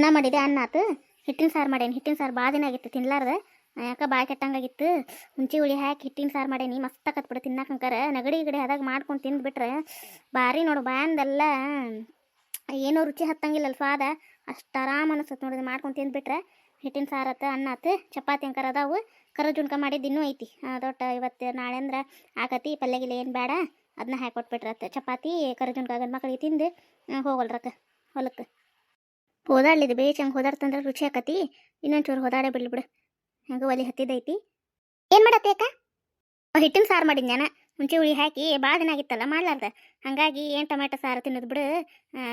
ಅನ್ನ ಮಾಡಿದೆ, ಅನ್ನ ಆತು. ಹಿಟ್ಟಿನ ಸಾರು ಮಾಡೇನಿ, ಹಿಟ್ಟಿನ ಸಾರು ಭಾಳ ದಿನ ಆಗಿತ್ತು ತಿನ್ಲಾರ್ದೆ. ಯಾಕೆ ಬಾಯಿ ಕೆಟ್ಟಂಗಾಗಿತ್ತು. ಹುಂಚಿ ಹುಳಿ ಹಾಕಿ ಹಿಟ್ಟಿನ ಸಾರು ಮಾಡೇನಿ, ಮಸ್ತ್ ಕತ್ಬಿಡು ತಿನ್ನಕಂಕರ ನಗಡಿ ಗಿಡಿ ಅದಾಗ ಮಾಡ್ಕೊಂಡು ತಿಂದುಬಿಟ್ರೆ ಭಾರಿ ನೋಡು ಬಾಯಂದೆಲ್ಲ ಏನೋ ರುಚಿ ಹತ್ತಂಗಿಲ್ಲ ಸ್ವಾದ ಅಷ್ಟು ಆರಾಮ ಅನಿಸ್ತು ನೋಡಿದ್ರೆ ಮಾಡ್ಕೊಂಡು ತಿಂದುಬಿಟ್ರೆ. ಹಿಟ್ಟಿನ ಸಾರು ಆತು, ಅನ್ನ ಆತು, ಚಪಾತಿ ಅಂಕರ ಅದಾವು. ಕರ ಜುಣ್ಕ ಮಾಡಿದ್ದು ಇನ್ನೂ ಐತಿ. ದೊಡ್ಡ ಇವತ್ತು ನಾಳೆ ಅಂದ್ರೆ ಆಕತಿ ಪಲ್ಯ ಗಿಲ್ಯ ಏನು ಬೇಡ ಅದನ್ನ ಹಾಕಿ ಕೊಟ್ಬಿಟ್ರತ್ತೆ ಚಪಾತಿ, ಕರ ಜುಣ್ಕ ಗಂಡು ಮಕ್ಳಿಗೆ ತಿಂದು ಹೋಗಲ್ರಕ್ಕ, ಹೊಲಕ್ಕೆ. ಹೋದಾಡ್ಲಿದ್ದು ಬೇಚ್ ಹಂಗೆ ಹೋದಾಡ್ತಂದ್ರೆ ರುಚಿ ಆಕತಿ ಇನ್ನೊಂದು ಚೂರು ಹೋದಾಡೇ ಬಿಡ್ಲಿ ಬಿಡು. ಹಂಗೆ ಒಲಿ ಹತ್ತಿದೈತಿ. ಏನು ಮಾಡತ್ತೆ ಅಕ್ಕ? ಹಿಟ್ಟಿನ ಸಾರು ಮಾಡಿದ್ದೆ ನಾನು ಮುಂಚೆ ಹುಳಿ ಹಾಕಿ ಭಾಳ ದಿನ ಆಗಿತ್ತಲ್ಲ, ಮಾಡ್ಲಾರ್ದ? ಹಾಗಾಗಿ ಏನು ಟೊಮೆಟೊ ಸಾರು ತಿನ್ನೋದು ಬಿಡು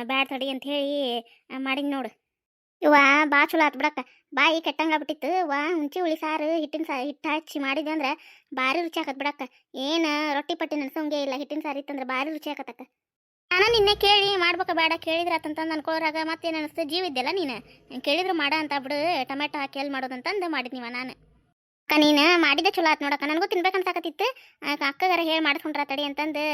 ಬ್ಯಾಡ್ ತಡಿ ಅಂತ ಹೇಳಿ ಮಾಡಿದ್ ನೋಡು. ಇವ ಭಾಳ ಚಲೋ ಆಯ್ತು ಬಿಡಕ್ಕ. ಬಾಯಿ ಕೆಟ್ಟಂಗಾಗ್ಬಿಟ್ಟಿತ್ತು ವಾ ಹುಂಚಿ ಹುಳಿ ಸಾರು ಹಿಟ್ಟಿನ ಸಾ, ಹಿಟ್ಟು ಹಚ್ಚಿ ಮಾಡಿದ್ದೆ ಅಂದ್ರೆ ಭಾರಿ ರುಚಿ ಹಾಕತ್ ಬಿಡಕ್ಕ. ಏನು ರೊಟ್ಟಿ ಪಟ್ಟಿ ನೆನ್ಸೋಂಗೆ ಇಲ್ಲ, ಹಿಟ್ಟಿನ ಸಾರು ಇತ್ತಂದ್ರೆ ಭಾರಿ ರುಚಿ ಆಕತ್ತಕ್ಕ ನಾನು ನಿನ್ನೆ ಕೇಳಿ ಮಾಡ್ಬೇಕ ಬೇಡ ಕೇಳಿದ್ರೆ ಆತಂತಂದು ಅನ್ಕೊಳ್ಳೋರಾಗ ಮತ್ತೇನು ಅನಿಸ್ತು ಜೀವ ಇದ್ದಲ್ಲ ನೀನು? ಕೇಳಿದ್ರು ಮಾಡ ಅಂತ ಬಿಡು, ಟೊಮೆಟೊ ಹಾಕಿ ಎಲ್ಲಿ ಮಾಡೋದಂತಂದು ಮಾಡಿದ್ನಿವ ನಾನು. ಅಕ್ಕ, ನೀನು ಮಾಡಿದ್ದೆ ಚಲೋ ಆತ್ ನೋಡಕ್ಕ, ನನಗೂ ತಿನ್ಬೇಕಂತಾಕತ್ತಿತ್ತು. ಅಕ್ಕಗಾರ ಹೇಳಿ ಮಾಡಿಸ್ಕೊಂಡ್ರ ತಡಿ ಅಂತಂದು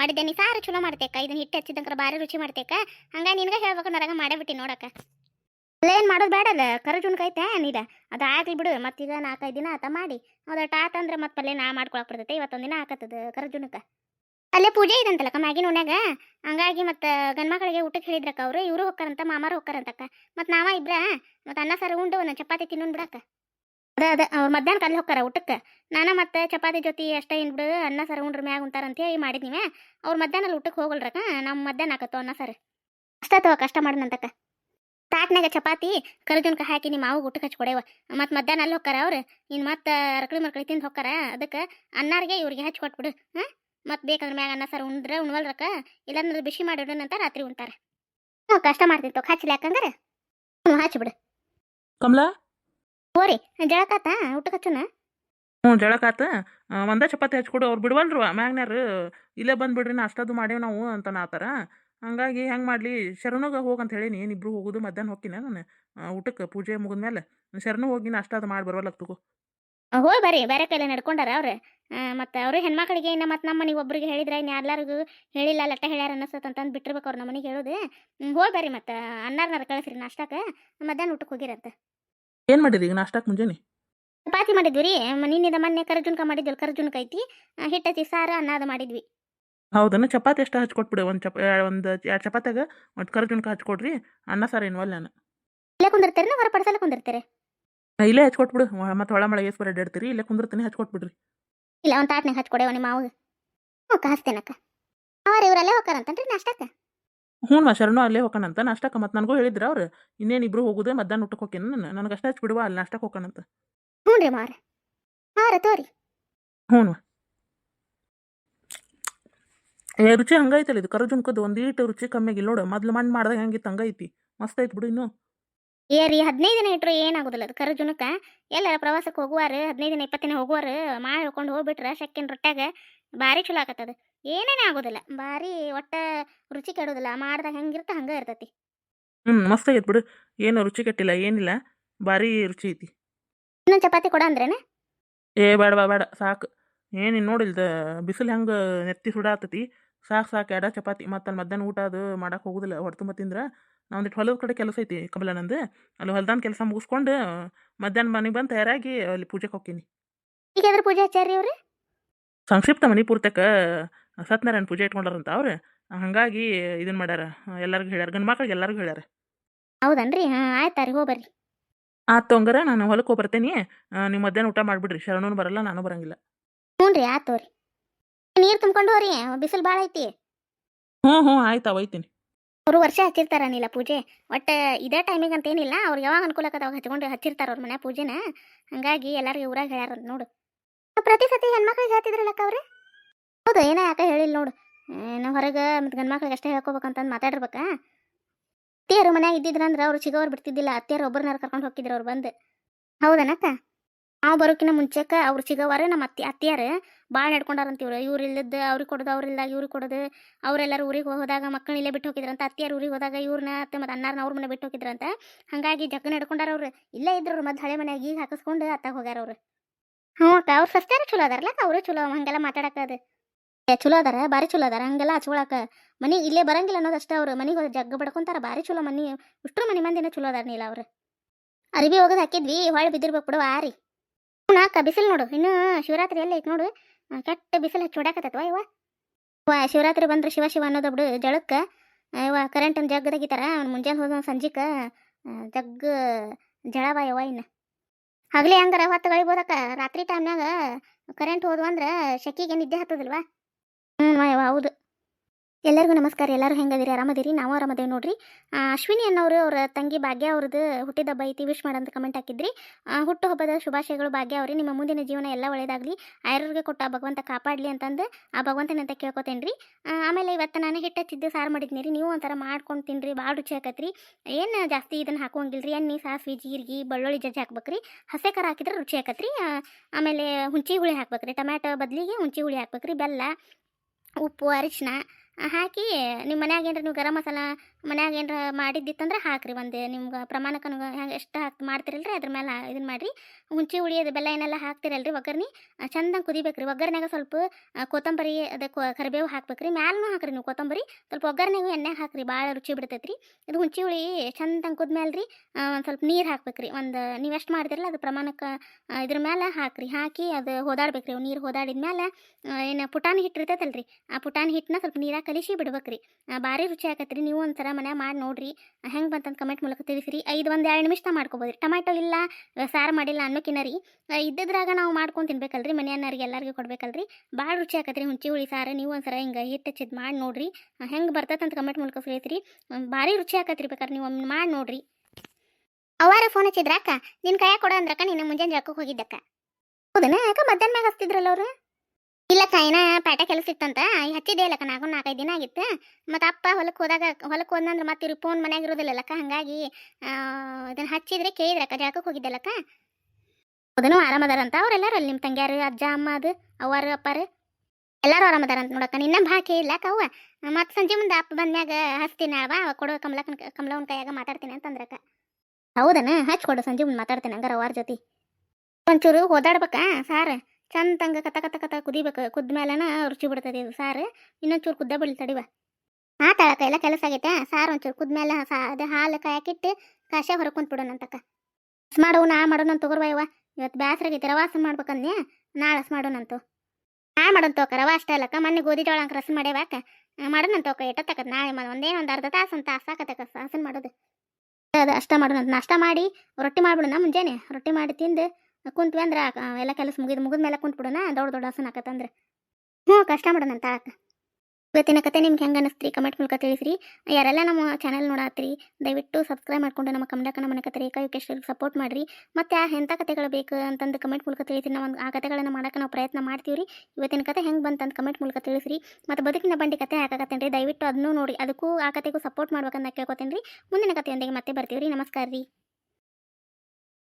ಮಾಡಿದ್ದೆ. ನೀ ಸಾರು ಚಲೋ ಮಾಡ್ತೇಕ ಇದನ್ನ ಹಿಟ್ಟು ಹಚ್ಚಿದಂಕ್ರ ಭಾರಿ ರುಚಿ ಮಾಡ್ತೇಕ ಹಂಗ ನಿನಗೆ ಹೇಳ್ಬೇಕು ನನಗ ಮಾಡೇ ಬಿಟ್ಟಿ ನೋಡಕ್ಕ ಏನು ಮಾಡೋದು ಬೇಡಲ್ಲ ಕರಜುನ್ ಕೈತೆ ನೀಡ ಅದು ಆಗಲಿ ಬಿಡು, ಮತ್ತೀಗ ನಾಲ್ಕೈದು ದಿನ ಆತ ಮಾಡಿ. ಅದಟ್ಟು ಆತಂದ್ರೆ ಮತ್ತೆ ಪಲ್ಯ ನಾ ಮಾಡ್ಕೊಳಕ್ ಬರ್ತೈತೆ ಇವತ್ತೊಂದು ದಿನ ಆಕತ್ತದ ಕರಜುನಕ್ಕೆ. ಅಲ್ಲೇ ಪೂಜೆ ಇದಂತಲ್ಲಕ್ಕ ಮ್ಯಾಗಿನ ಉಣ್ಯಾಗ ಹಂಗಾಗಿ ಮತ್ತು ಗಂಡ್ಮಕ್ಳಿಗೆ ಊಟಕ್ಕೆ ಹೇಳಿದ್ರಕ್ಕ ಅವರು, ಇವರು ಹೊಕ್ಕಾರಂತ, ಮಾಮಾರು ಹೊಕ್ಕಾರಂತಕ್ಕ. ಮತ್ತು ನಾವ ಇಬ್ರ, ಮತ್ತು ಅನ್ನ, ಸಾರು, ಉಂಡು, ಒಂದು ಚಪಾತಿ ತಿನ್ನೋನ್ ಬಿಡಕ್ಕ. ಅದ ಅದ, ಅವ್ರು ಮಧ್ಯಾಹ್ನ ಅಲ್ಲಿ ಹೊಕ್ಕಾರ ಊಟಕ್ಕೆ. ನಾನ ಮತ್ತೆ ಚಪಾತಿ ಜೊತೆ ಅಷ್ಟೇ ಏನು ಬಿಡು ಅನ್ನ, ಸಾರು, ಉಂಡ್ರ ಮ್ಯಾಗ ಉಂತಾರ ಅಂತ ಹೇಳಿ ಮಾಡಿದ್ನಿವೆ ಅವ್ರು ಮಧ್ಯಾಹ್ನ ಊಟಕ್ಕೆ ಹೋಗಲ್ರಕ್ಕ ನಮ್ಮ ಮಧ್ಯಾಹ್ನ ಆಕತ್ತು ಅನ್ನ, ಸಾರು. ಅಷ್ಟ ಕಷ್ಟ ಮಾಡಿದಂತಕ್ಕ ತಾಟ್ನಾಗ ಚಪಾತಿ, ಕರಿಜುನ್ಕ ಹಾಕಿ ನಿಮ್ಮ ಮಾವು ಊಟಕ್ಕೆ ಹಚ್ಕೊಡೇವ ಮತ್ತು ಮಧ್ಯಾಹ್ನ ಅಲ್ಲಿ ಹೊಕ್ಕಾರ ಅವ್ರು ಇನ್ನು ಮತ್ತೆ ರಕ್ಳಿ ಮರ್ಕಳಿ ತಿಂದು ಹೊಕ್ಕಾರ, ಅದಕ್ಕೆ ಅನ್ನಾರಿಗೆ ಇವ್ರಿಗೆ ಹಚ್ಚಿ ಕೊಟ್ಬಿಡು, ಹಾಂ? ಮತ್ತೆ ಬೇಕಂದ್ರೆ ಮ್ಯಾಗ ಅನ್ನ ಸಾರು ಉಂಡ್ರೆ ಉಣ್ವಲ್ರಕ್ಕ ಇಲ್ಲಾಂದ್ರೆ ಬಿಸಿ ಮಾಡಿಡೋಣಂತ ರಾತ್ರಿ ಉಣ್ತಾರೆ. ಹ್ಞೂ ಕಷ್ಟ ಮಾಡ್ತಿತ್ತು ಹಚ್ಚಲಿ ಯಾಕಂದ್ರೆ ಹ್ಞೂ ಹಚ್ಚಿಬಿಡು ಕಮಲಾ? ಹೋರಿ ಜಳಕಾತ ಊಟಕ್ಕೆ ಹಚ್ಚನ? ಹ್ಞೂ ಜಳಕಾತ ಒಂದೇ ಚಪಾತಿ ಹಚ್ಕೊಡು ಅವ್ರು ಬಿಡವಲ್ರು ಮ್ಯಾಗ್ನ್ಯಾರು. ಇಲ್ಲೇ ಬಂದ್ಬಿಡ್ರಿ ನಾಷ್ಟದು ಮಾಡೇವು ನಾವು ಅಂತ ನಾತಾರ ಹಂಗಾಗಿ ಹೆಂಗೆ ಮಾಡಲಿ ಶರಣುಗೆ ಹೋಗಂತ ಹೇಳೀನಿ ಇಬ್ರು ಹೋಗೋದು ಮಧ್ಯಾಹ್ನ ಹೋಗ್ತೀನಿ ನಾನು. ಊಟಕ್ಕೆ ಪೂಜೆ ಮುಗಿದ್ಮೇಲೆ ಶರಣು ಹೋಗಿ ನಾಷ್ಟ ಅದು ಮಾಡಿ ಬರ್ವಲ್ಲ ತಗೋ. ಹೋಯ್ ಬರ್ರಿ ಬೇರೆ ಕೈಲಿ ನಡ್ಕೊಂಡಾರ ಅವ್ರು. ಮತ್ತು ಅವರು ಹೆಣ್ಮಕ್ಳಿಗೆ ಇನ್ನು ಮತ್ತು ನಮ್ಮ ಮನೆಗೆ ಒಬ್ರಿಗೆ ಹೇಳಿದ್ರೆ ಇನ್ನು ಎಲ್ಲರಿಗೂ ಹೇಳಿಲ್ಲ ಲಟ್ಟ ಹೇಳ್ಯಾರ ಅನ್ನಿಸ್ತದೆ ಅಂತಂದು ಬಿಟ್ಟಿರ್ಬೇಕು ಅವ್ರು ನಮ್ಮ ಮನೆಗೆ ಹೇಳೋದು ಹೋಗಿ ಬರ್ರಿ ಮತ್ತು ಅನ್ನಾರ್ನಾರು ಕಳಿಸ್ರಿ ನಾಷ್ಟಕ್ಕೆ ಮಧ್ಯಾಹ್ನ ಊಟಕ್ಕೆ ಹೋಗಿರಂತ. ಏನು ಮಾಡಿರಿ ಈಗ ನಾಷ್ಟಕ್ಕೆ ಮುಂಜಾನೆ? ಚಪಾತಿ ಮಾಡಿದ್ವಿ ರೀ ನಿನ್ನಿಂದ ಮೊನ್ನೆ ಕರ್ಜುನ್ಕ ಮಾಡಿದ್ವಿ ಕರ್ಜುನ್ಕ ಐತಿ ಹಿಟ್ಟ ಹಚ್ಚಿ ಸಾರು ಅನ್ನದ ಮಾಡಿದ್ವಿ. ಹೌದನ್ನ ಚಪಾತಿ ಎಷ್ಟು ಹಚ್ಕೊಟ್ಬಿಡು ಒಂದು ಚಪ ಒಂದು ಎರಡು ಚಪಾತಿಯಾಗ ಒಂದು ಕರ್ಜುನ್ಕ ಹಚ್ಕೊಡ್ರಿ ಅನ್ನ ಸಾರು ಏನು ನಾನು. ಇಲ್ಲೇ ಕುಂದಿರ್ತೀರಿ ಹೊರ ಪಡ್ಸಲ್ಲ ಕುಂದಿರ್ತೀರಿ? ಇಲ್ಲೇ ಹಚ್ಕೊಟ್ಬಿಡು ಮತ್ತೆ ಹೊಳ ಮಳೆ ಏಸ್ಬರ ಅಡ್ಡಾಡ್ತೀರಿ ಇಲ್ಲೇ ಕುಂದಿರ್ತೀನಿ ಹಚ್ಕೊಟ್ಬಿಡ್ರಿ ಇಲ್ಲ ಒಂದು ತಾಟ್ನಾಗ ಹಚ್ಕೊಡೇವ ನಿಮ್ಮ ಮಾವು ಹ್ಞೂ ಹಚ್ತೇನಕ್ಕ ಅವ್ರ ಇವರಲ್ಲೇ ಹೋಗ್ತಾರಂತನ್ರಿ ನಾಷ್ಟಕ್ಕ? ಹ್ಞೂ ಮಾ ಶರಣು ಅಲ್ಲೇ ಹೋಗೋಣಂತ ನಾಷ್ಟಕ್ಕ ಮತ್ತೆ ನನಗೂ ಹೇಳಿದ್ರ ಅವ್ರು. ಇನ್ನೇನು ಇಬ್ರು ಹೋಗುದು ಮಧ್ಯಾಹ್ನ ಊಟಕ್ಕೆ ಹೋಗ್ಯನ ನಾನು ನನಗೆ ಅಷ್ಟೇ ಹಚ್ಬಿಡುವ ಅಲ್ಲಿ ನಾಷ್ಟಕ್ಕೆ ಹೋಗೋಣಂತ ಹ್ಞೂ ರೀ ಮಾರ ಮಾರ ತೋರಿ. ಹ್ಞೂ ಏ ರುಚಿ ಹಂಗೈತಲ್ಲ ಇದು ಕರಜುನ್ಕದ್ದು ಒಂದೀಟು ರುಚಿ ಕಮ್ಮಿಯಾಗಿ ನೋಡು ಮೊದ್ಲು ಮಣ್ಣು ಮಾಡ್ದಾಗ ಹೆಂಗಿತ್ತು ಹಂಗೈತಿ. ಮಸ್ತ್ ಐತಿ ಬಿಡು ಇನ್ನು. ಏ ರೀ ಹದಿನೈದು ದಿನ ಇಟ್ಟರು ಏನಾಗೋದಿಲ್ಲ ಅದು ಕರ್ಜುನಕ್ಕೆ ಎಲ್ಲರ ಪ್ರವಾಸಕ್ಕೆ ಹೋಗುವಾರ ಹದಿನೈದು ದಿನ ಇಪ್ಪತ್ತು ದಿನ ಹೋಗುವಾರ ಮಾಡಿ ಹೇಳ್ಕೊಂಡು ಹೋಗ್ಬಿಟ್ರೆ ಶಕ್ಕಿನ ರೊಟ್ಟಾಗ ಭಾರಿ ಚಲೋ ಆಗತ್ತದು ಏನೇನೇ ಆಗೋದಿಲ್ಲ ಭಾರಿ ಒಟ್ಟ ರುಚಿ ಕೆಡೋದಿಲ್ಲ ಮಾಡ್ದಾಗ ಹೆಂಗಿರುತ್ತೆ ಹಂಗೆ ಇರ್ತೈತಿ. ಹ್ಞೂ ಮಸ್ತ್ ಆಗೈತೆ ಬಿಡು. ಏನು ರುಚಿ ಕೆಟ್ಟಿಲ್ಲ ಏನಿಲ್ಲ ಭಾರಿ ರುಚಿ ಐತಿ. ಇನ್ನೊಂದು ಚಪಾತಿ ಕೊಡ ಅಂದ್ರೇನೆ? ಏ ಬೇಡ ಬೇಡ ಬೇಡ ಸಾಕು. ಏನು ನೋಡಿಲ್ದ ಬಿಸಿಲು ಹೆಂಗೆ ನೆತ್ತಿ ಸುಡಾತತಿ. ಸಾಕು ಸಾಕು ಎಡ ಚಪಾತಿ ಮತ್ತು ಅಲ್ಲಿ ಮಧ್ಯಾಹ್ನ ಊಟ ಅದು ಮಾಡಕ್ಕೆ ಹೋಗುದಿಲ್ಲ ಹೊಟ್ಟೆ ತುಂಬ ತಿಂದ್ರೆ. ನಾವೊಂದಿಟ್ಟು ಹೊಲದ ಕಡೆ ಕೆಲಸ ಐತಿ ಕಮಲ ನಂದು. ಅಲ್ಲಿ ಹೊಲ್ದಾನ ಕೆಲಸ ಮುಗಿಸ್ಕೊಂಡು ಮಧ್ಯಾಹ್ನ ಮನೆಗೆ ಬಂದು ತಯಾರಾಗಿ ಅಲ್ಲಿ ಪೂಜೆಗೆ ಹೋಗ್ತೀನಿ ಈಗ ಪೂಜೆ ಹಚ್ಚಾರಿ ಅವ್ರಿ? ಸಂಕ್ಷಿಪ್ತ ಮನೆ ಪೂರ್ತಕ ಸತ್ಯನಾರಾಯಣ ಪೂಜೆ ಇಟ್ಕೊಂಡಾರಂತ ಅವ್ರು. ಹಂಗಾಗಿ ಇದನ್ನ ಮಾಡ್ಯಾರ. ಎಲ್ಲರಿಗೂ ಹೇಳ್ಯಾರ ಗಂಡು ಮಕ್ಳಿಗೆ ಎಲ್ಲರಿಗೂ ಹೇಳ್ಯಾರ. ಹೌದನ್ರಿ? ಹಾಂ ಆಯ್ತಾರಿ ಹೋಗ್ಬರ್ರಿ ಆತು ಹಂಗಾರ ನಾನು ಹೊಲಕ್ಕೆ ಹೋಗಿ ಬರ್ತೇನೆ. ನೀವು ಮಧ್ಯಾಹ್ನ ಊಟ ಮಾಡಿಬಿಡ್ರಿ. ಶರಣನು ಬರಲ್ಲ ನಾನು ಬರಂಗಿಲ್ಲ. ಹ್ಞೂ ರೀ ಆಯ್ತು ತೋರಿ. ನೀರು ತುಂಬ್ಕೊಂಡು ಹೋರಿ ಬಿಸಿಲು ಭಾಳ ಐತಿ. ಹ್ಞೂ ಹ್ಞೂ ಆಯ್ತು ಒಯ್ತೀನಿ ಅವರು ವರ್ಷ ಹಚ್ಚಿರ್ತಾರ ನೀಲ ಪೂಜೆ. ಒಟ್ಟ ಇದೇ ಟೈಮಿಗೆ ಅಂತ ಏನಿಲ್ಲ ಅವ್ರಿಗೆ ಯಾವಾಗ ಅನುಕೂಲ ಆಗತ್ತೆ ಅವಾಗ ಹಚ್ಕೊಂಡು ಹಚ್ಚಿರ್ತಾರ ಅವ್ರ ಮನೆ ಪೂಜೆನ. ಹಂಗಾಗಿ ಎಲ್ಲರಿಗೂ ಊರಾಗ ಹೇಳ್ಯಾರ ನೋಡು. ಪ್ರತಿ ಸತಿ ಹೆಣ್ಮಕ್ಳಿಗೆ ಹೇಳ್ತಿದ್ರಲ್ಲಕ್ಕ ಅವ್ರೆ? ಹೌದು ಏನೋ ಯಾಕೆ ಹೇಳಿಲ್ಲ ನೋಡು. ನಾವು ಹೊರಗೆ ಮತ್ತು ಗಂಡ್ಮಕ್ಳಿಗೆ ಅಷ್ಟೇ ಹೇಳ್ಕೊಬೇಕಂತಂದು ಮಾತಾಡಿರ್ಬೇಕಾ. ಅತ್ತಿಯರು ಮನ್ಯಾಗ ಇದ್ದಿದ್ರಂದ್ರೆ ಅವ್ರು ಸಿಗೋರು ಬಿಡ್ತಿದ್ದಿಲ್ಲ ಅತ್ತಿಯರು ಒಬ್ಬರನ್ನಾರು ಕರ್ಕೊಂಡು ಹೋಗಿದ್ರು ಅವ್ರು ಬಂದು. ಹೌದನಕ್ಕ? ನಾವು ಬರೋಕಿನ ಮುಂಚೆಕ ಅವ್ರು ಸಿಗೋವಾರ ನಮ್ಮ ಅತ್ತಿ ಅತ್ತಿಯಾರು ಭಾಳ ನಡ್ಕೊಂಡಾರಂತ ಇವ್ರು ಇವ್ರು ಇಲ್ಲದ ಅವ್ರಿಗೆ ಕೊಡೋದು ಅವ್ರಿಲ್ದಾಗ ಇವ್ರಿಗೆ ಕೊಡೋದು. ಅವರೆಲ್ಲರೂ ಊರಿಗೆ ಹೋದಾಗ ಮಕ್ಕಳು ಇಲ್ಲೇ ಬಿಟ್ಟು ಹೋಗಿದ್ರಂತ, ಅತ್ತಿಯಾರು ಊರಿಗೆ ಹೋದಾಗ ಇವ್ರನ್ನ ಅತ್ತೆ ಮತ್ತು ಅನ್ನಾರನ್ನ ಅವ್ರ ಮನೆ ಬಿಟ್ಟು ಹೋಗಿದ್ರಂತ. ಹಾಗಾಗಿ ಜಗ್ಗ ನಡ್ಕೊಂಡಾರ ಅವ್ರು. ಇಲ್ಲೇ ಇದ್ರು ಮತ್ತೆ ಹಳೆ ಮನೆಯಾಗಿ ಈಗ ಹಾಕಿಸ್ಕೊಂಡು ಅತ್ತಾಗ ಹೋಗ್ಯಾರ ಅವ್ರು. ಹ್ಞೂ ಅಕ್ಕ, ಅವ್ರು ಫಸ್ಟಾರ ಚಲೋ ಅದಾರಲ್ಲ ಅವರು ಚಲೋ ಹಂಗೆಲ್ಲ ಮಾತಾಡಕ ಅದು. ಏ, ಚಲೋ ಅದಾರ? ಭಾರಿ ಚಲೋ ಅದಾರ? ಹಂಗೆಲ್ಲ ಹಚ್ಕೊಳಕ. ಮನೆಗೆ ಇಲ್ಲೇ ಬರಂಗಿಲ್ಲ ಅನ್ನೋದಷ್ಟೇ ಅವ್ರು. ಮನೆಗೆ ಹೋದ ಜಗ್ಗ ಬಡ್ಕೊಂತಾರ, ಭಾರಿ ಚಲೋ ಮನೆ. ಇಷ್ಟರು ಮನೆ ಮಂದಿನ ಚಲೋ ಅದಾರ ನೀಲ ಅವ್ರು. ಅರಿವಿ ಹೋಗೋದು ಹಾಕಿದ್ವಿ, ಹೊಳೆ ಬಿದ್ದಿರ್ಬೇಕು ಬಿಡು, ಆರಿ. ನಾಕ ಬಿಸಿಲು ನೋಡು, ಇನ್ನು ಶಿವರಾತ್ರಿ ಎಲ್ಲ ಐತೆ ನೋಡು. ಕೆಟ್ಟ ಬಿಸಿಲು ಹಚ್ಚಿ ಹೊಡ್ಯಾಕತ್ತೈತವ ಇವ ಶಿವರಾತ್ರಿ ಬಂದ್ರೆ ಶಿವ ಶಿವ ಅನ್ನೋದು ಬಿಡು, ಜಳಕ್ಕೆ. ಇವ ಜಗ್ ತೆಗಿತಾರ, ಅವ್ನು ಮುಂಜಾನೆ ಹೋದ ಸಂಜಿಕ ಜಗ್ ಜಳವ ಯವ ಇನ್ನು. ಹಗಲಿ ಹಂಗಾರ ಹೊತ್ತು ಗಳಿಬೋದಕ್ಕ ರಾತ್ರಿ ಟೈಮ್ನಾಗ ಕರೆಂಟ್ ಹೋದ್ವು ಅಂದ್ರೆ ಶೆಕಿಗೆ ನಿದ್ದೆ ಹತ್ತದಿಲ್ವಾ? ಹ್ಞೂ ಯವ್ವ ಹೌದು. ಎಲ್ಲರಿಗೂ ನಮಸ್ಕಾರ. ಎಲ್ಲರೂ ಹೆಂಗದಿರಿ? ಆರಾಮದಿರಿ? ನಾವು ಆರಾಮದೇವಿ ನೋಡ್ರಿ. ಅಶ್ವಿನಿ ಅನ್ನೋರು ಅವ್ರ ತಂಗಿ ಭಾಗ್ಯ ಅವ್ರದ್ದು ಹುಟ್ಟಿದಬ್ಬ ಐತಿ ವಿಶ್ ಮಾಡಂತ ಕಮೆಂಟ್ ಹಾಕಿದ್ರಿ. ಹುಟ್ಟುಹಬ್ಬದ ಶುಭಾಶಯಗಳು ಭಾಗ್ಯ ಅವ್ರಿ. ನಿಮ್ಮ ಮುಂದಿನ ಜೀವನ ಎಲ್ಲ ಒಳ್ಳೇದಾಗಲಿ. ಆಯುರ್ಗೆ ಕೊಟ್ಟ ಭಗವಂತ ಕಾಪಾಡಲಿ ಅಂತಂದು ಆ ಭಗವಂತನಂತ ಕೇಳ್ಕೊತೇನೆ ರೀ ಆಮೇಲೆ ಇವತ್ತು ನಾನು ಹಿಟ್ಟು ಹಚ್ಚಿದ್ದು ಸಾರು ಮಾಡಿದ್ನಿ ರೀ ನೀವು ಒಂಥರ ಮಾಡ್ಕೊಂಡು ತಿನ್ರಿ ಭಾಳ ರುಚಿ ಆಕತ್ರಿ. ಏನು ಜಾಸ್ತಿ ಇದನ್ನು ಹಾಕೋಂಗಿಲ್ಲ ರೀ ಎಣ್ಣೆ ಸಾಸಿವೆ ಜೀರಿಗೆ ಬೆಳ್ಳುಳ್ಳಿ ಜಜ್ಜಿ ಹಾಕ್ಬೇಕ್ರಿ. ಹಸೆ ಖಾರ ಹಾಕಿದ್ರೆ ರುಚಿ ಆಕತ್ರಿ. ಆ, ಆಮೇಲೆ ಹುಂಚಿ ಹುಳಿ ಹಾಕ್ಬೇಕ್ರಿ. ಟೊಮ್ಯಾಟೊ ಬದಲಿಗೆ ಹುಂಚಿ ಹುಳಿ ಹಾಕ್ಬೇಕ್ರಿ. ಬೆಲ್ಲ ಉಪ್ಪು ಅರಿಶಿನ ಹಾಕಿ ನಿಮ್ಮ ಮನ್ಯಾಗ ಏನ್ರ ನೀವು ಗರಂ ಮಸಾಲ ಮನ್ಯಾಗ ಏನ್ರ ಮಾಡಿದ್ದಿತ್ತಂದ್ರೆ ಹಾಕ್ರಿ ಒಂದು ನಿಮ್ಗೆ ಪ್ರಮಾಣಕ್ಕೆ ಹೆಂಗೆ ಎಷ್ಟು ಹಾಕಿ ಮಾಡ್ತಿರಲ್ರಿ ಅದ್ರ ಮೇಲೆ ಇದನ್ನ ಮಾಡಿರಿ. ಹುಂಚಿ ಹುಳಿ ಅದು ಬೆಲ್ಲ ಏನೆಲ್ಲ ಹಾಕ್ತಿರಲ್ರಿ ಒಗ್ಗರ್ನಿ. ಚಂದಂಗೆ ಕುದಿಬೇಕ್ರಿ. ಒಗ್ಗರ್ನ್ಯಾಗ ಸ್ವಲ್ಪ ಕೊತ್ತಂಬರಿ ಅದಕ್ಕೆ ಕರಿಬೇವು ಹಾಕ್ಬೇಕ್ರಿ. ಮ್ಯಾಲೂ ಹಾಕ್ರಿ ನೀವು ಕೊತ್ತಂಬರಿ. ಸ್ವಲ್ಪ ಒಗ್ಗರ್ನೆಗೂ ಎಣ್ಣೆ ಹಾಕ್ರಿ ಭಾಳ ರುಚಿ ಬಿಡ್ತೈತ್ರಿ. ಇದು ಹುಂಚಿ ಹುಳಿ ಚಂದಂಗೆ ಕುದ್ಮೇಲೆ ರೀ ಒಂದು ಸ್ವಲ್ಪ ನೀರು ಹಾಕ್ಬೇಕ್ರಿ. ಒಂದು ನೀವು ಎಷ್ಟು ಮಾಡ್ತಿರಲ್ಲ ಅದು ಪ್ರಮಾಣಕ್ಕೆ ಇದ್ರ ಮೇಲೆ ಹಾಕ್ರಿ. ಹಾಕಿ ಅದು ಹೋದಾಡ್ಬೇಕ್ರಿ. ನೀರು ಹೋದಾಡಿದ ಮೇಲೆ ಏನು ಪುಟಾಣಿ ಹಿಟ್ಟು ಇರ್ತೈತಲ್ರಿ. ಆ ಪುಟಾಣಿ ಹಿಟ್ಟನ್ನ ಸ್ವಲ್ಪ ನೀರಾಗ ಕಲಿಸಿ ಬಿಡ್ಬೇಕ್ರಿ. ಭಾರಿ ರುಚಿ ಆಕತ್ರಿ. ನೀವು ಒಂಥರ ಮನ್ಯಾಗ ಮಾಡಿ ನೋಡ್ರಿ. ಹೆಂಗೆ ಬಂತಂತ ಕಮೆಂಟ್ ಮೂಲಕ ತಿಳಿಸಿರಿ. ಐದು ಒಂದು ಎರಡು ನಿಮಿಷ ಮಾಡ್ಕೋಬೋದು ಟೊಮ್ಯಾಟೊ ಇಲ್ಲ, ಸಾರು ಮಾಡಿಲ್ಲ ಅನ್ನೋಕಿನ ರೀ. ಇದ್ದಿದ್ರಾಗ ನಾವು ಮಾಡ್ಕೊಂಡು ತಿನ್ಬೇಕಲ್ರಿ, ಮನೆಯನ್ನರಿಗೆ ಎಲ್ಲರಿಗೂ ಕೊಡ್ಬೇಕಲ್ರಿ. ಭಾಳ ರುಚಿ ಆಕತ್ರಿ ಹುಂಚಿ ಹುಳಿ ಸಾರು. ನೀವು ಒಂದ್ಸರ ಹಿಂಗೆ ಹಿಟ್ಟು ಚಿದ್ ಮಾಡಿ ನೋಡ್ರಿ. ಹೆಂಗೆ ಬರ್ತದಂತ ಕಮೆಂಟ್ ಮೂಲಕ ತಿಳಿಸಿರಿ. ಭಾರಿ ರುಚಿ ಆಕತ್ರಿ ಬೇಕಾದ್ರೆ ನೀವು ಒಮ್ಮೆ ಮಾಡಿ ನೋಡ್ರಿ. ಅವಾರ ಫೋನ್ ಹಚ್ಚಿದ್ರಾಕ? ನಿನ್ನ ಕೈಯಾಗ ಕೊಡೋ ಅಂದ್ರಕ್ಕ ನಿನ್ನ ಮುಂಜಾನೆ ಜಳಕಕ್ಕೆ ಹೋಗಿದ್ದಕ್ಕ. ಹೌದನ? ಯಾಕ ಮಧ್ಯಾಹ್ನ ಮ್ಯಾಗ ಹಸ್ತಿದ್ರಲ್ಲ ಅವ್ರು? ಇಲ್ಲಕ್ಕ ಏನ ಪಾಠ ಕೆಲಸ ಇತ್ತಂತ ಹಚ್ಚಿದ್ದೆ ಇಲ್ಲಕ್ಕ ನಾಲ್ಕು, ನಾಲ್ಕೈದು ದಿನ ಆಗಿತ್ತು. ಮತ್ತು ಅಪ್ಪ ಹೊಲಕ್ಕೆ ಹೋದಾಗ ಹೊಲಕ್ಕೆ ಹೋದಂದ್ರೆ ಮತ್ತೆ ಇವ್ರಿಗೆ ಫೋನ್ ಮನ್ಯಾಗ ಇರೋದಿಲ್ಲಕ್ಕ ಹಾಗಾಗಿ ಇದನ್ನು ಹಚ್ಚಿದ್ರೆ ಕೇಳಿದ್ರಕ್ಕ ಜಾಗಕ್ಕೆ ಹೋಗಿದ್ದಲ್ಲಕ್ಕ ಅದನ್ನು ಆರಾಮದಾರಂತ, ಅವ್ರೆಲ್ಲರೂ ಅಲ್ಲಿ ನಿಮ್ಮ ತಂಗ್ಯಾರು, ಅಜ್ಜ, ಅಮ್ಮ, ಅದು, ಅವ್ವಾರು, ಅಪ್ಪಾರು. ಎಲ್ಲರೂ ಆರಾಮದಾರಂತ ನೋಡಕ್ಕ, ನಿನ್ನ ಭಾ ಕೇಳಿಲ್ಲಕ್ಕ ಅವ್ವ. ಮತ್ತು ಸಂಜೆ ಮುಂದೆ ಅಪ್ಪ ಬಂದ್ಮ್ಯಾಗ ಹಚ್ತೀನಿ ಅವ ಕೊಡೋ ಕಮಲಕ್ಕನ ಕಮಲವನ ಕೈಯಾಗ ಮಾತಾಡ್ತೀನಿ ಅಂತಂದ್ರಕ್ಕ ಹೌದನ? ಹಚ್ಕೊಡು, ಸಂಜೆ ಮುಂದೆ ಮಾತಾಡ್ತೀನಿ ಹಂಗಾರ ಅವ್ರ ಜೊತೆ. ಒಂಚೂರು ಓದಾಡ್ಬೇಕಾ, ಸಾರು. ಚಂದಂಗ ಕತ ಕತ ಕತ ಕುದಿಬೇಕು. ಕುದ್ದ ಮೇಲೆನ ರುಚಿ ಬಿಡ್ತದೆ ಇದು ಸಾರು. ಇನ್ನೊಂಚೂರು ಕುದ್ದ ಬಿಡ್ಲಿ ತಡಿವ. ಆತಾಳಕ್ಕ ಎಲ್ಲ ಕೆಲಸ ಆಗೈತೆ. ಸಾರು ಒಂಚೂರು ಕುದ್ಮೇಲೆ ಸಾ ಅದು ಹಾಲು ಕಾಯಕಿಟ್ಟು ಕಾಶ ಹೊರಕೊಂಡ್ ಕುಂತ್ ಹಸ್ ಮಾಡೋವು ನಾ ಮಾಡೋಣ ತಗೋರ್ವ ಇವ. ಇವತ್ತು ಬ್ಯಾಸ್ರಾಗೈತಿ ರವಾಸ ಮಾಡ್ಬೇಕಂದ್ಯ ನಾಳೆ ಮಾಡೋಣಂತು ನಾ ಮಾಡೋಣ ತೋಕ ರವಾ ಅಷ್ಟೇ ಅಲ್ಲಕ್ಕ. ಮೊನ್ನೆ ಗೋಧಿ ಜೋಳ ಅಂಕ ರಸನ್ ಮಾಡ್ಯಾವಾಕ ಮಾಡೋಣ ತೋಕ ಎಟ್ಟತ್ತಕ್ಕ ನಾಳೆ ಮ- ಒಂದೇ ಒಂದು ಅರ್ಧ ತಾಸು ಅಂತ ತಾಸು ಸಾಸನ್ ಮಾಡೋದು. ಅದು ಅಷ್ಟ ಮಾಡೋಣ ನಾಷ್ಟ ಮಾಡಿ, ರೊಟ್ಟಿ ಮಾಡ್ಬಿಡೋಣ ಮುಂಜಾನೆ. ರೊಟ್ಟಿ ಮಾಡಿ ತಿಂದು ಕುಂತ್ವಿ ಅಂದ್ರೆ ಎಲ್ಲ ಕೆಲಸ ಮುಗಿದ ಮುಗಿದ ಮೇಲೆ ಕುಂತ್ ಬಿಡೋಣ, ದೊಡ್ಡ ದೊಡ್ಡ ಹಸನ್ ಆಕತ್ತಂದ್ರೆ ಹ್ಞೂ, ಕಷ್ಟ ಮಾಡೋಣ ಅಂತ ಇವತ್ತಿನ ಕತೆ ನಿಮ್ಗೆ ಹೆಂಗೆ ಅನ್ನಿಸ್ತ್ರಿ ಕಮೆಂಟ್ ಮೂಲಕ ತಿಳಿಸ್ರಿ. ಯಾರೆಲ್ಲ ನಮ್ಮ ಚಾನಲ್ ನೋಡಾತ್ರಿ, ದಯವಿಟ್ಟು ಸಬ್ಸ್ಕ್ರೈಬ್ ಮಾಡ್ಕೊಂಡು ನಮ್ಮ ಕನ್ನಡಕ ಮನೆ ಕತೆ ರೇಖಾ ಸಪೋರ್ಟ್ ಮಾಡಿರಿ. ಮತ್ತು ಆ ಎಂಥ ಕತೆಗಳು ಬೇಕು ಅಂತಂದು ಕಮೆಂಟ್ ಮೂಲಕ ತಿಳಿಸ್ರಿ. ನಾವು ಆ ಕತೆಗಳನ್ನು ಮಾಡೋಕೆ ನಾವು ಪ್ರಯತ್ನ ಮಾಡ್ತೀವಿ ರೀ ಇವತ್ತಿನ ಕತೆ ಹೆಂಗೆ ಬಂತಂತ ಕಮೆಂಟ್ ಮೂಲಕ ತಿಳಿಸ್ರಿ. ಮತ್ತು ಬದುಕಿನ ಬಂಡಿ ಕತೆ ಹಾಕಕತ್ತೇನೆ ದಯವಿಟ್ಟು ಅದನ್ನೂ ನೋಡಿ, ಅದಕ್ಕೂ ಆ ಕತೆಗೂ ಸಪೋರ್ಟ್ ಮಾಡ್ಬೇಕಂತ ಕೇಳ್ಕೊತೇನೆ ರೀ ಮುಂದಿನ ಕತೆಯೊಂದಿಗೆ ಮತ್ತೆ ಬರ್ತೀವಿ ರೀ ನಮಸ್ಕಾರ ರೀ